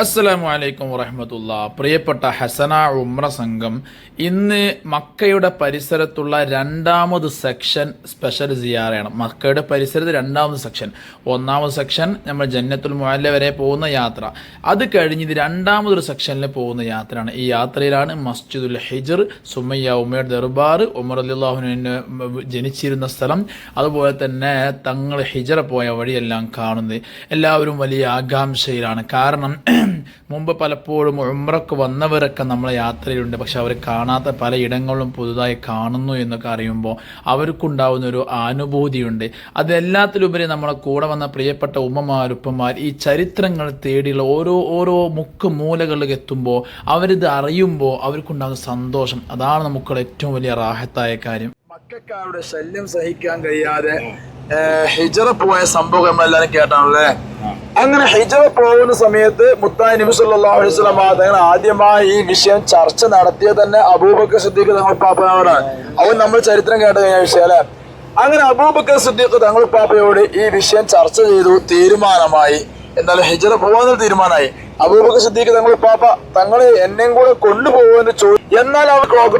അസ്സലാമു അലൈക്കും വറഹമത്തുള്ള. പ്രിയപ്പെട്ട ഹസന ഉമ്ര സംഘം ഇന്ന് മക്കയുടെ പരിസരത്തുള്ള രണ്ടാമത് സെക്ഷൻ സ്പെഷ്യൽ സിയാറയാണ്. മക്കയുടെ പരിസരത്ത് രണ്ടാമത് സെക്ഷൻ. ഒന്നാമത് സെക്ഷൻ നമ്മൾ ജന്നത്തുൽ മുഅല്ല വരെ പോകുന്ന യാത്ര. അത് കഴിഞ്ഞ് ഇത് രണ്ടാമതൊരു സെക്ഷനിൽ പോകുന്ന യാത്രയാണ്. ഈ യാത്രയിലാണ് മസ്ജിദുൽ ഹിജർ സുമയ്യ ഉമേർ ദർബാർ ഉമർ അലിള്ളാഹുനെ ജനിച്ചിരുന്ന സ്ഥലം. അതുപോലെ തന്നെ തങ്ങൾ ഹിജറ പോയ വഴിയെല്ലാം കാണുന്നത്. എല്ലാവരും വലിയ ആകാംക്ഷയിലാണ്. കാരണം മുമ്പ് പലപ്പോഴും ഉമ്രക്ക് വന്നവരൊക്കെ നമ്മളെ യാത്രയിലുണ്ട്. പക്ഷെ അവർ കാണാത്ത പല ഇടങ്ങളും പുതുതായി കാണുന്നു എന്നൊക്കെ അറിയുമ്പോൾ അവർക്കുണ്ടാവുന്ന ഒരു അനുഭൂതിയുണ്ട്. അതെല്ലാത്തിലുപരി നമ്മളെ കൂടെ വന്ന പ്രിയപ്പെട്ട ഉമ്മമാർ ഉപ്പമാർ ഈ ചരിത്രങ്ങൾ തേടിയുള്ള ഓരോ ഓരോ മുക്ക് മൂലകളിലേക്ക് എത്തുമ്പോൾ അവരിത് അറിയുമ്പോൾ അവർക്കുണ്ടാകുന്ന സന്തോഷം. അതാണ് നമുക്കുള്ള ഏറ്റവും വലിയ റാഹത്തായ കാര്യം. മക്കാരുടെ ശല്യം സഹിക്കാൻ കഴിയാതെ ഹിജറ പോയ സംഭവം നമ്മളെല്ലാവരും കേട്ടാണല്ലേ? അങ്ങനെ ഹിജറ പോകുന്ന സമയത്ത് മുത്തായി നബി സല്ലാ അലൈഹി വസല്ലം തങ്ങൾ ആദ്യമായി ഈ വിഷയം ചർച്ച നടത്തിയ തന്നെ അബൂബക്കർ സിദ്ദീഖ് തങ്ങൾ പാപ്പയോടാണ് അവൻ നമ്മൾ ചരിത്രം കേട്ട കഴിഞ്ഞ വിഷയം അല്ലെ? അങ്ങനെ അബൂബക്കർ സിദ്ദീഖ് തങ്ങൾ പാപ്പയോട് ഈ വിഷയം ചർച്ച ചെയ്തു തീരുമാനമായി. എന്നാൽ ഹിജറ പോകാൻ തീരുമാനമായി. അബൂബക്കർ സിദ്ദീഖ് തങ്ങൾ പാപ്പ തങ്ങളെ എന്നെയും കൂടെ കൊണ്ടുപോകുമെന്ന് ചോദിച്ചു എന്നാൽ അവർ ക്ലോക്ക്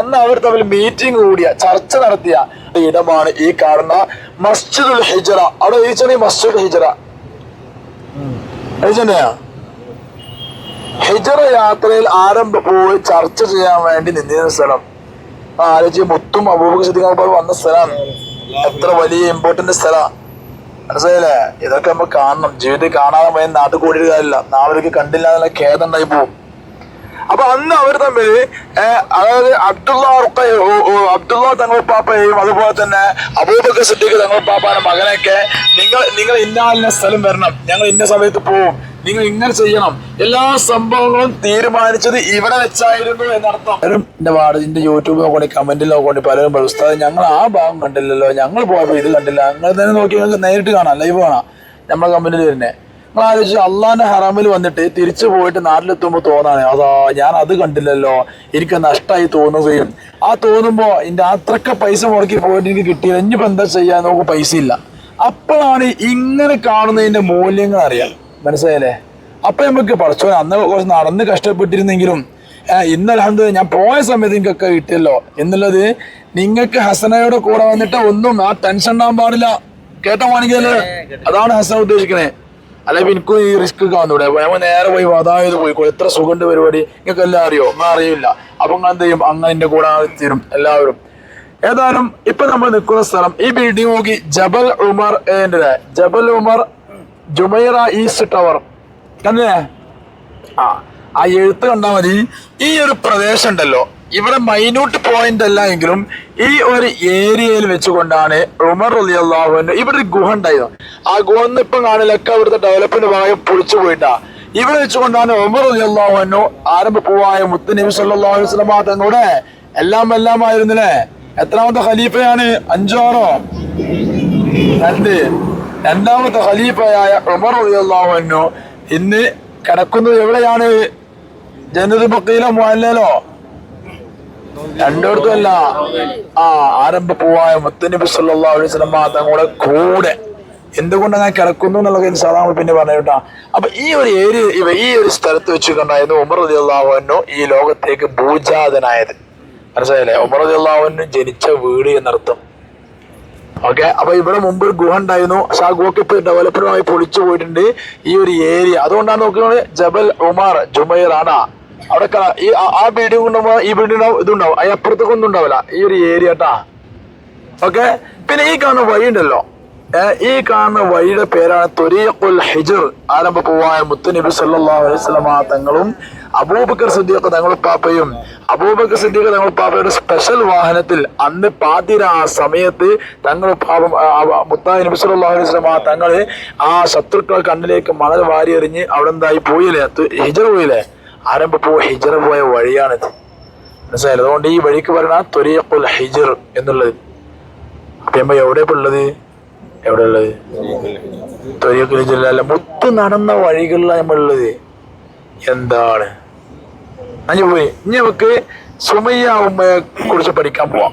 അന്ന് അവർ തമ്മിൽ മീറ്റിംഗ് കൂടിയ ചർച്ച നടത്തിയ ഇടമാണ് ഈ കാണുന്ന മസ്ജിദുൽ ഹിജറ. അവിടെ ചോദിച്ചാൽ മസ്ജിദുൽ ഹിജറ. ഹിജറ യാത്രയിൽ ആരംഭ പോയി ചർച്ച ചെയ്യാൻ വേണ്ടി നിന്നിരുന്ന സ്ഥലം. ആലോചിച്ച് മുത്തും അബൂബക്കർ സിദ്ദീഖ് വന്ന സ്ഥലം. എത്ര വലിയ ഇമ്പോർട്ടന്റ് സ്ഥലമാണ് മനസ്സിലായില്ലേ? ഇതൊക്കെ നമ്മൾ കാണണം. ജീവിതത്തിൽ കാണാതെ പോയ നാട്ടിൽ കൂടിയൊരു കാര്യമില്ല. നാളെ ഒരിക്കൽ കണ്ടില്ല ഖേദം ഉണ്ടായി പോകും അപ്പൊ അന്ന് അവർ തമ്മിൽ അതായത് അബ്ദുള്ള അബ്ദുള്ള തങ്ങൾ പാപ്പയെയും അതുപോലെ തന്നെ അബൂബക്കർ സിദ്ദീഖ് തങ്ങൾ പാപ്പാന്റെ മകനൊക്കെ നിങ്ങൾ നിങ്ങൾ ഇന്ന സ്ഥലം വരണം ഞങ്ങൾ ഇന്ന സമയത്ത് പോവും നിങ്ങൾ ഇങ്ങനെ ചെയ്യണം. എല്ലാ സംഭവങ്ങളും തീരുമാനിച്ചത് ഇവിടെ വെച്ചായിരുന്നു എന്നർത്ഥം. പലരും എന്റെ വാർഡ് യൂട്യൂബ് നോക്കി കമന്റിൽ നോക്കി പലരും ഉസ്താദ് ഞങ്ങൾ ആ ഭാഗം കണ്ടില്ലല്ലോ ഞങ്ങൾ പോയപ്പോ ഇത് കണ്ടില്ല. അങ്ങനെ തന്നെ നോക്കി നിങ്ങൾക്ക് നേരിട്ട് കാണാം ലൈവ് കാണാം. നമ്മളെ കമന്റിൽ വരുന്നേ. നിങ്ങൾ ആലോചിച്ച് അള്ളാന്റെ ഹറാമിൽ വന്നിട്ട് തിരിച്ചു പോയിട്ട് നാട്ടിലെത്തുമ്പോൾ തോന്നാണ്. അതാ ഞാൻ അത് കണ്ടില്ലല്ലോ. എനിക്ക് നഷ്ടമായി തോന്നുകയും. ആ തോന്നുമ്പോ എന്റെ അത്രക്ക പൈസ മുടക്കി പോയിട്ട് എനിക്ക് കിട്ടിയത് ഇനിയിപ്പോൾ എന്താ ചെയ്യാൻ നമുക്ക് പൈസ ഇല്ല. അപ്പോഴാണ് ഇങ്ങനെ കാണുന്നതിന്റെ മൂല്യങ്ങൾ അറിയാം. മനസ്സിലായല്ലേ? അപ്പൊ നമുക്ക് പഠിച്ചോ? അന്ന് കുറച്ച് നടന്ന് കഷ്ടപ്പെട്ടിരുന്നെങ്കിലും ഇന്നലെ ഇന്ന് അലഹമ്മദ് ഞാൻ പോയ സമയത്ത് നിങ്ങൾക്കൊക്കെ കിട്ടിയല്ലോ. എന്നുള്ളത് നിങ്ങൾക്ക് ഹസനയുടെ കൂടെ വന്നിട്ട് ഒന്നും ആ ടെൻഷൻ ഉണ്ടാകാൻ പാടില്ല. കേട്ടോ മാണിക്കല്ലേ? അതാണ് ഹസന ഉദ്ദേശിക്കണേ. അല്ലെ എനിക്കും ഈ റിസ്ക് കാണൂടെ ഞങ്ങൾ നേരെ പോയി അതായത് പോയി എത്ര സുഖമുണ്ട് പരിപാടി? നിങ്ങൾക്ക് എല്ലാം അറിയോ ഒന്നും അറിയില്ല. അപ്പൊ നിങ്ങൾ എന്ത് ചെയ്യും? അങ്ങനെ എന്റെ കൂടെ തീരും. എല്ലാവരും. ഏതായാലും ഇപ്പൊ നമ്മൾ നിൽക്കുന്ന സ്ഥലം ഈ ബിൽഡിംഗ് നോക്കി Jabal Umar Jabal Umar Jumeirah east tower തന്നെ ആ ആ എഴുത്ത് കണ്ടാൽ മതി. ഈ ഒരു പ്രദേശം ഉണ്ടല്ലോ. ഇവിടെ മൈന്യൂട്ട് പോയിന്റ് അല്ല എങ്കിലും ഈ ഒരു ഏരിയയിൽ വെച്ചുകൊണ്ടാണ് ഉമർ അലി അള്ളാഹുവിന് ഇവിടെ ഒരു ഗുഹ ഉണ്ടായിരുന്നു ആ ഗുഹ ഇപ്പം കാണില്ലൊക്കെ ഇവിടുത്തെ ഡെവലപ്പിന്റെ ഭാഗം പൊളിച്ചു പോയിട്ടാ. ഇവിടെ വെച്ചുകൊണ്ടാണ് ഉമർ അലി അള്ളാഹുവിനു ആരംഭ പൂവായ മുത്ത് നബി സല്ലല്ലാഹു അലൈഹി വസല്ലമ തങ്ങളുടെ എല്ലാം എല്ലാം ആയിരുന്നില്ലേ എത്രാമത്തെ ഖലീഫയാണ്? അഞ്ചാറോ? രണ്ട്. രണ്ടാമത്തെ ഖലീഫയായ ഉമർ റളിയല്ലാഹു ഇന്ന് കിടക്കുന്നത് എവിടെയാണ്? ജനത് ബക്കീലോ രണ്ടിടത്തുമല്ല ആ ആരംഭ പൂവായ മുത്തനബി സല്ലല്ലാഹു അലൈഹി തങ്ങളുടെ കൂടെ. എന്തുകൊണ്ട് അങ്ങനെ കിടക്കുന്നു എന്നുള്ളത് സാധാരണ പിന്നെ പറഞ്ഞു കേട്ടോ. അപ്പൊ ഈ ഒരു ഏരിയ ഇവ- ഈ ഒരു സ്ഥലത്ത് വെച്ച് കണ്ടായിരുന്നു ഉമർ റളിയല്ലാഹു ഈ ലോകത്തേക്ക് ഭൂജാതനായത്. മനസ്സിലായില്ലേ? ഉമർ റളിയല്ലാഹു ജനിച്ച വീട് എന്നർത്ഥം. ഓക്കെ? അപ്പൊ ഇവിടെ മുമ്പ് ഒരു ഗുഹ ഉണ്ടായിരുന്നു. പക്ഷെ ആ ഗുഹക്ക് ഇപ്പൊ ഡെവലപ്പറുമായി പൊളിച്ചു പോയിട്ടുണ്ട് ഈ ഒരു ഏരിയ. അതുകൊണ്ടാണ് നോക്കുന്നത് ജബൽ ഉമാർ ജുമൈർ ആണ് അവിടെ ഈ ആ- ബിൽഡിംഗ് ഉണ്ടാവുമ്പോ ഈ ബിൽഡിംഗ് ഇതുണ്ടാവും. അതിനപ്പുറത്തേക്കൊന്നും ഉണ്ടാവില്ല. ഈ ഒരു ഏരിയ കേട്ടാ ഓക്കെ പിന്നെ ഈ കാണുന്ന വഴി ഉണ്ടല്ലോ. ഈ കാണുന്ന വഴിയുടെ പേരാണ് തൊരീഖുൽ ഹിജർ. ആരംഭ പൂവായ മുത്തുനബി സല്ലല്ലാഹു അലൈഹി വസല്ലമ തങ്ങളും അബൂബക്കർ സിദ്ദീഖ് തങ്ങൾ പാപ്പയും. അബൂബക്കർ സിദ്ദീഖ് തങ്ങൾ പാപ്പയുടെ സ്പെഷ്യൽ വാഹനത്തിൽ അന്ന് പാതിര ആ സമയത്ത് തങ്ങൾ പാപം ആ, നബി സല്ലല്ലാഹു അലൈഹി വസല്ലമ തങ്ങളെ ആ ശത്രുക്കളെ കണ്ണിലേക്ക് മണൽ വാരി എറിഞ്ഞ് അവിടെ എന്തായി പോയില്ലേ? ഹിജർ പോയില്ലേ? ആരംഭ പോ ഹിജറ പോയ വഴിയാണിത് മനസ്സിലായില്ല? അതുകൊണ്ട് ഈ വഴിക്ക് പറയണ തൊരീഖുൽ ഹിജർ എന്നുള്ളത്. അപ്പൊ നമ്മ എവിടെ ഇപ്പോൾ ഉള്ളത്? എവിടെ ഉള്ളത്? തൊരീഖുൽ ഹിജർ അല്ല മുത്ത് നടന്ന വഴികളിലാണ് നമ്മൾ ഉള്ളത്. എന്താണ്? അഞ്ഞു പോയി. ഇനി നമുക്ക് സുമയ്യ ഉമ്മയെ കുറിച്ച് പഠിക്കാൻ പോവാം.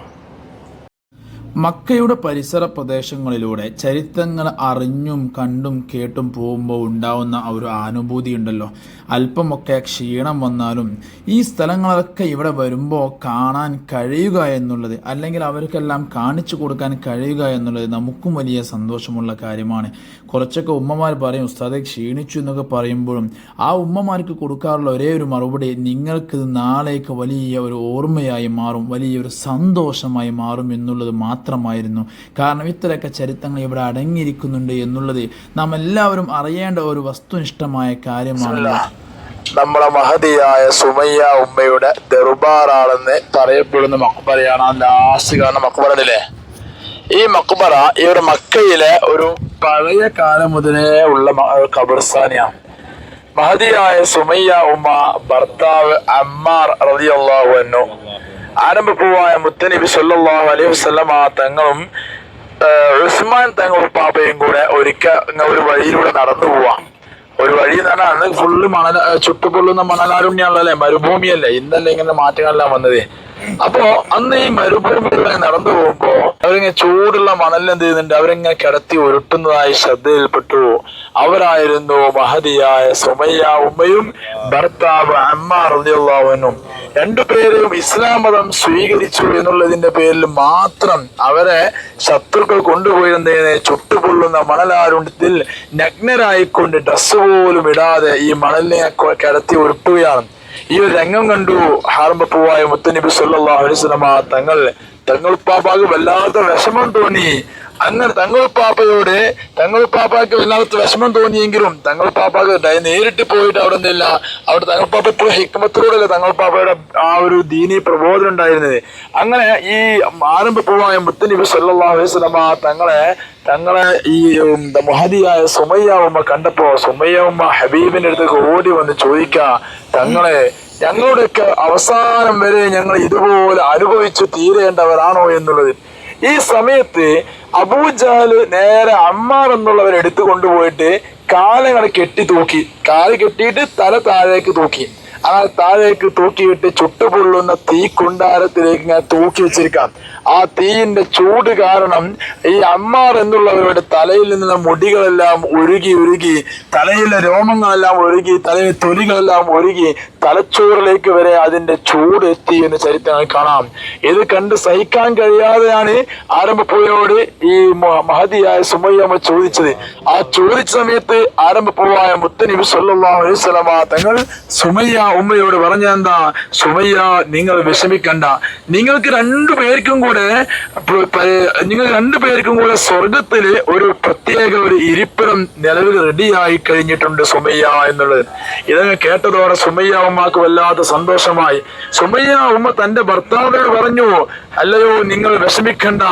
മക്കയുടെ പരിസര പ്രദേശങ്ങളിലൂടെ ചരിത്രങ്ങൾ അറിഞ്ഞും കണ്ടും കേട്ടും പോകുമ്പോൾ ഉണ്ടാവുന്ന ഒരു അനുഭൂതി ഉണ്ടല്ലോ. അല്പമൊക്കെ ക്ഷീണം വന്നാലും ഈ സ്ഥലങ്ങളൊക്കെ ഇവിടെ വരുമ്പോൾ കാണാൻ കഴിയുക എന്നുള്ളത് അല്ലെങ്കിൽ അവർക്കെല്ലാം കാണിച്ചു കൊടുക്കാൻ കഴിയുക എന്നുള്ളത് നമുക്കും വലിയ സന്തോഷമുള്ള കാര്യമാണ്. കുറച്ചൊക്കെ ഉമ്മമാർ പറയും ഉസ്താദെ ക്ഷീണിച്ചു എന്നൊക്കെ പറയുമ്പോഴും ആ ഉമ്മമാർക്ക് കൊടുക്കാറുള്ള ഒരേ ഒരു മറുപടി നിങ്ങൾക്ക് നാളേക്ക് വലിയ ഒരു ഓർമ്മയായി മാറും വലിയൊരു സന്തോഷമായി മാറും എന്നുള്ളത് മാത്രമായിരുന്നു. കാരണം ഇത്തരമൊക്കെ ചരിത്രങ്ങൾ ഇവിടെ അടങ്ങിയിരിക്കുന്നുണ്ട് എന്നുള്ളത് നാം എല്ലാവരും അറിയേണ്ട ഒരു വസ്തുനിഷ്ഠമായ കാര്യമാണല്ലോ നമ്മളെ മഹതിയായ സുമയ്യ ഉമ്മയുടെ ദർബാറാണെന്ന് പറയപ്പെടുന്ന മക്ബറയാണ് ആ ലാസ്റ്റ് കാണുന്ന മക്ബറല്ലേ ഈ മക്ബറ ഈ ഒരു മക്കയിലെ ഒരു പഴയ കാലം മുതലേ ഉള്ള കബർസ്ഥാനിയാണ് മഹതിയായ സുമയ്യ ഉമ്മ ഭർത്താവ് അമ്മാർ റളിയല്ലാഹു അൻഹു ആരംഭപ്പൂവായ മുത്തനബി സല്ലല്ലാഹു അലൈഹി വസല്ലമ തങ്ങളും ഉസ്മാൻ തങ്ങളും പാപ്പയും കൂടെ ഒരിക്കൽ ഒരു വഴിയിലൂടെ നടന്നു പോവാം. ഒരു വഴി തന്നെ അന്ന് ഫുള്ള് മണൽ ചുട്ടുപൊള്ളുന്ന മണലാരുണ്യാണല്ലേ മരുഭൂമിയല്ലേ? ഇന്നല്ലേ ഇങ്ങനെ മാറ്റങ്ങളെല്ലാം വന്നത്. അപ്പോ അന്ന് ഈ മരുഭൂമിയിലൂടെ നടന്നു പോകുമ്പോ അവരിങ്ങനെ ചൂടുള്ള മണലിൽ എന്ത് ചെയ്യുന്നുണ്ട്? അവരിങ്ങനെ കിടത്തി ഉരുട്ടുന്നതായി ശ്രദ്ധയിൽപ്പെട്ടു. അവരായിരുന്നു മഹതിയായ സുമയ്യ ഉമ്മയും ഭർത്താവ് അമ്മ റളിയല്ലാഹുവിനും രണ്ടുപേരും ഇസ്ലാം മതം സ്വീകരിച്ചു എന്നുള്ളതിന്റെ പേരിൽ മാത്രം അവരെ ശത്രുക്കൾ കൊണ്ടുപോയിരുന്നതിനെ ചുട്ടുപൊള്ളുന്ന മണലാരുണ്ടത്തിൽ നഗ്നരായിക്കൊണ്ട് ഡ്രസ്സ് പോലും ഇടാതെ ഈ മണലിനെ കിടത്തി ഉരുട്ടുകയാണ്. ഈ ഒരു രംഗം കണ്ടു ഹാർമ്പപ്പൂവായ മുത്തനബി വസല്ലമ തങ്ങൾ തങ്ങൾ പാപ്പാക്ക് വല്ലാത്ത വിഷമം തോന്നി. അങ്ങനെ തങ്ങൾ പാപ്പയോട് തങ്ങൾ പാപ്പാക്ക് വല്ലാത്ത വിഷമം തോന്നിയെങ്കിലും തങ്ങൾ പാപ്പാക്ക് നേരിട്ട് പോയിട്ട് അവിടെ നിന്നില്ല. അവിടെ തങ്ങൾ പാപ്പ എപ്പോഴും ഹിക്മത്തിലൂടെയല്ലേ തങ്ങൾ പാപ്പയുടെ ആ ഒരു ദീനി പ്രബോധനം ഉണ്ടായിരുന്നത്. അങ്ങനെ ഈ ആരംഭ മുത്തനബി സല്ലല്ലാഹു അലൈഹി വസല്ലമ തങ്ങളെ തങ്ങളെ ഈ മഹതിയായ സുമയ്യ ഉമ്മ കണ്ടപ്പോ സുമയ്യ ഉമ്മ ഹബീബിന്റെ അടുത്തേക്ക് ഓടി വന്ന് ചോദിക്ക തങ്ങളെ ഞങ്ങളുടെയൊക്കെ അവസാനം വരെ ഞങ്ങൾ ഇതുപോലെ അനുഭവിച്ചു തീരേണ്ടവരാണോ എന്നുള്ളത്? ഈ സമയത്ത് അബൂജാൽ നേരെ അമ്മാർ എന്നുള്ളവരെ എടുത്തു കൊണ്ടുപോയിട്ട് കാലങ്ങൾ കെട്ടി തൂക്കി. കാൽ കെട്ടിയിട്ട് തല താഴേക്ക് തൂക്കി. ആ താഴേക്ക് തൂക്കിയിട്ട് ചുട്ടുപൊള്ളുന്ന തീ കുണ്ടാരത്തിലേക്ക് ഇങ്ങനെ തൂക്കി വെച്ചിരിക്കാം. ആ തീയിന്റെ ചൂട് കാരണം ഈ അമ്മാർ എന്നുള്ളവരുടെ തലയിൽ നിന്ന് മുടികളെല്ലാം ഉരുകി ഉരുകി തലയിലെ രോമങ്ങളെല്ലാം ഉരുകി തലയിലെ തൊലികളെല്ലാം ഉരുകി തലച്ചോറിലേക്ക് വരെ അതിന്റെ ചൂട് എത്തി എന്ന് ചരിത്രങ്ങൾ കാണാം. ഇത് കണ്ട് സഹിക്കാൻ കഴിയാതെയാണ് ആരംഭപ്പുഴയോട് ഈ മഹതിയായ സുമയ്യമ്മ ചോദിച്ചത്. ആ ചോദിച്ച സമയത്ത് ആരംഭപ്പുഴായ മുത്തനബി സല്ലാ അലൈഹി തങ്ങൾ സുമയ്യ ഉമ്മയോട് പറഞ്ഞെന്താ സുമയ്യ നിങ്ങൾ വിഷമിക്കണ്ട. നിങ്ങൾക്ക് രണ്ടു പേർക്കും കൂടെ നിങ്ങൾ രണ്ടു പേർക്കും കൂടെ സ്വർഗത്തിൽ ഒരു പ്രത്യേക ഒരു ഇരിപ്പിടം നിലവിൽ റെഡിയായി കഴിഞ്ഞിട്ടുണ്ട് സുമയ്യ എന്നുള്ളത്. ഇതങ്ങ് കേട്ടതോടെ സുമയ്യ ഉമ്മക്ക് വല്ലാത്ത സന്തോഷമായി. സുമയ്യ ഉമ്മ തന്റെ ഭർത്താവിനോട് പറഞ്ഞു അല്ലയോ നിങ്ങൾ വിഷമിക്കണ്ട.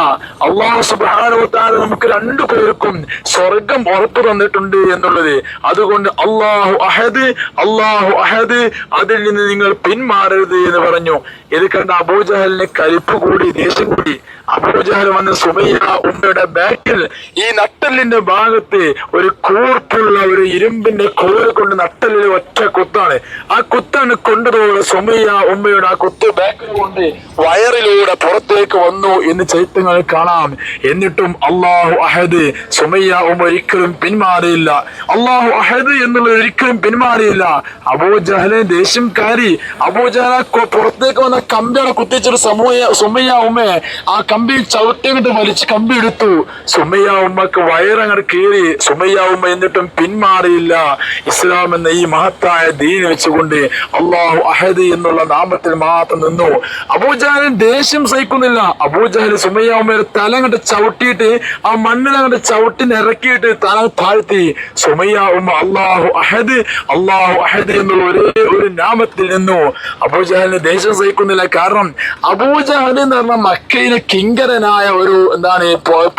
അള്ളാഹു സുബാനുത്താല നമുക്ക് രണ്ടു പേർക്കും സ്വർഗം ഉറപ്പു തന്നിട്ടുണ്ട് എന്നുള്ളത്. അതുകൊണ്ട് അള്ളാഹു അഹദ് അള്ളാഹു അഹദ് അതിൽ നിന്ന് നിങ്ങൾ പിന്മാറരുത് എന്ന് പറഞ്ഞു. ഇത് കണ്ട അബൂജഹലിന് കലിപ്പ് കൂടി ദേഷ്യം കൂടി. അബൂജഹൽ വന്ന് സുമയ്യ ഉമ്മയുടെ ബാക്കിൽ ഈ നട്ടലിന്റെ ഭാഗത്ത് ഒരു കൂർപ്പുള്ള ഒരു ഇരുമ്പിന്റെ കോൽ കൊണ്ട് നട്ടലിൽ ഒറ്റ കുത്താണ്. ആ കുത്താണ് കൊണ്ടതോടെ സുമയ്യ ഉമ്മയുടെ ആ കുത്ത് ബാക്കിൽ കൊണ്ട് വയറിലൂടെ പുറത്തേക്ക് വന്നു എന്ന് ചൈത്യങ്ങൾ കാണാം. എന്നിട്ടും അള്ളാഹു അഹദ് സുമയ്യ ഉമ്മ ഒരിക്കലും പിന്മാറിയില്ല. അള്ളാഹു അഹദ് എന്നുള്ളത് ഒരിക്കലും പിന്മാറിയില്ല. അബൂജഹലെ ദേഷ്യം കാരി അബൂജഹല പുറത്തേക്ക് വന്ന കമ്പിയാണ് കുത്തിച്ചൊരു സമൂഹ സുമയ്യ ഉമ്മയെ ആ കമ്പിയിൽ ചവിട്ടി വലിച്ചു കമ്പി എടുത്തു. സുമയ്യ ഉമ്മക്ക് വയറങ്ങോട്ട് കീറി. സുമയ്യ ഉമ്മ എന്നിട്ടും പിന്മാറിയില്ല. ഇസ്ലാം എന്ന ഈ മഹത്തായ ദീൻ വെച്ചുകൊണ്ട് അള്ളാഹു അഹദ് എന്നുള്ള നാമത്തിൽ മാത്രം നിന്നു. അബൂജഹലിന് ദേഷ്യം സഹിക്കുന്നില്ല. അബൂജഹൽ സുമയ്യ ഉമ്മയുടെ തല അങ്ങോട്ട് ചവിട്ടിയിട്ട് ആ മണ്ണിൽ അങ്ങോട്ട് ചവിട്ടി ഇറക്കിയിട്ട് തല താഴ്ത്തി. സുമയ്യ ഉമ്മ അള്ളാഹു അഹദ് അള്ളാഹു അഹദ് എന്നുള്ള ഒരേ ഒരു നാമത്തിൽ നിന്നു. അബൂജഹലിന് ദേഷ്യം സഹിക്കുന്നില്ല. കാരണം അബൂജഹൽ എന്ന് പറഞ്ഞ മക്കയിലെ കിങ്കരനായ ഒരു എന്താണ്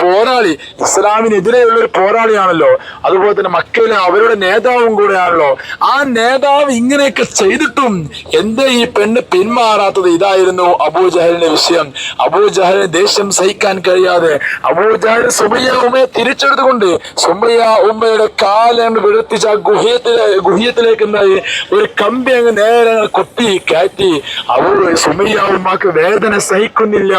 പോരാളി ഇസ്ലാമിനെതിരെയുള്ള ഒരു പോരാളിയാണല്ലോ. അതുപോലെ തന്നെ മക്കയിലെ അവരുടെ നേതാവും കൂടെയാണല്ലോ. ആ നേതാവ് ഇങ്ങനെയൊക്കെ ചെയ്തിട്ടും എന്തേ ഈ പെണ്ണ് പിന്മാറാത്തത്? ഇതായിരുന്നു അബൂജഹലിന്റെ വിഷയം. അബൂജഹലിന് ദേഷ്യം സഹിക്കാൻ കഴിയാതെ അബൂജഹൽ സുമയ്യ ഉമ്മയെ തിരിച്ചെടുത്തുകൊണ്ട് സുമയ്യ ഉമ്മയുടെ കാലം വെളുത്തിച്ച് ആ ഗുഹ്യത്തിലെ ഗുഹ്യത്തിലേക്ക് എന്തായി? ഒരു കമ്പി അങ്ങ് നേരെ കുത്തി കയറ്റി. അവൾ സുമയ്യ ഉമ്മക്ക് വേദന സഹിക്കുന്നില്ല.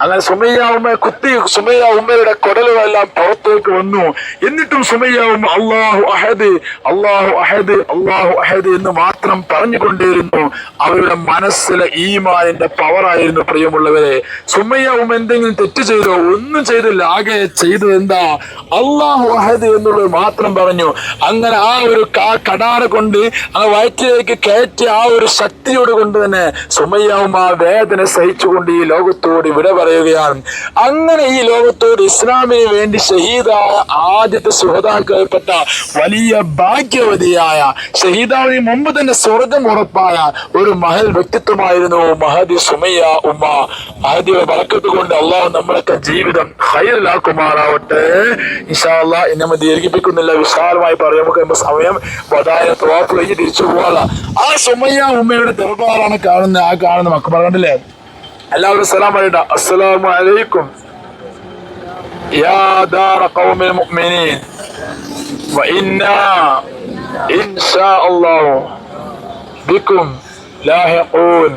അങ്ങനെ സുമയ്യ ഉമ്മയെ കുത്തി സുമയ്യ ഉമ്മയുടെ കുടലുകളെല്ലാം പുറത്തേക്ക് വന്നു. എന്നിട്ടും സുമയ്യാവും അള്ളാഹു അഹദ് അള്ളാഹു അഹദ് അള്ളാഹു അഹദ് എന്ന് മാത്രം പറഞ്ഞുകൊണ്ടേയിരുന്നു. അവരുടെ മനസ്സിലെ ഈമാനിന്റെ പവറായിരുന്നു പ്രിയമുള്ളവരെ. സുമയ്യ ഉമ്മ എന്തെങ്കിലും തെറ്റ് ചെയ്തോ? ഒന്നും ചെയ്തില്ല. ആകെ ചെയ്തത് എന്താ? അള്ളാഹു അഹദ് എന്നുള്ളത് മാത്രം പറഞ്ഞു. അങ്ങനെ ആ ഒരു കടാര കൊണ്ട് ആ വയറ്റിലേക്ക് കയറ്റി ആ ഒരു ശക്തിയോട് കൊണ്ട് തന്നെ സുമയ്യാവും ആ വേദന സഹിച്ചുകൊണ്ട് ഈ ലോകത്തോട് വിട പറയുകയാണ്. അങ്ങനെ ഈ ലോകത്തോട് ഇസ്ലാമിന് വേണ്ടി ഷഹീദായ ആദ്യത്തെ സുഹൃതാക്കൾപ്പെട്ട വലിയ ഭാഗ്യവതിയായ ഷഹീദാവിന് മുമ്പ് തന്നെ സ്വർഗം ഉറപ്പായ ഒരു മഹൽ വ്യക്തിത്വമായിരുന്നു മഹദി സുമയ്യ ഉമ്മ. മഹദിയുടെ വളക്കത്ത് കൊണ്ട് അള്ളാഹു നമ്മളൊക്കെ ജീവിതം ഹൈറിലാക്കുമാറാവട്ടെ. ഇഷാള്ള എന്നെ ദീർഘിപ്പിക്കുന്നില്ല. വിശാലമായി പറയാം. നമുക്ക് സമയം വധായ തോപ്പ് കഴിഞ്ഞ് തിരിച്ചു പോകാനുള്ള ആ സുമയ്യ ഉമ്മയുടെ ദർബാറാണ് കാണുന്നത്. ആ കാണുന്ന മക്ക പറഞ്ഞില്ലേ എല്ലാവരും സലാം പറയട്ടെ അസ്സലാമു അലൈക്കും യാ ദാറ ഖൗമിൽ മുഅ്മിനീൻ وإنا إن شاء الله بكم لاحقون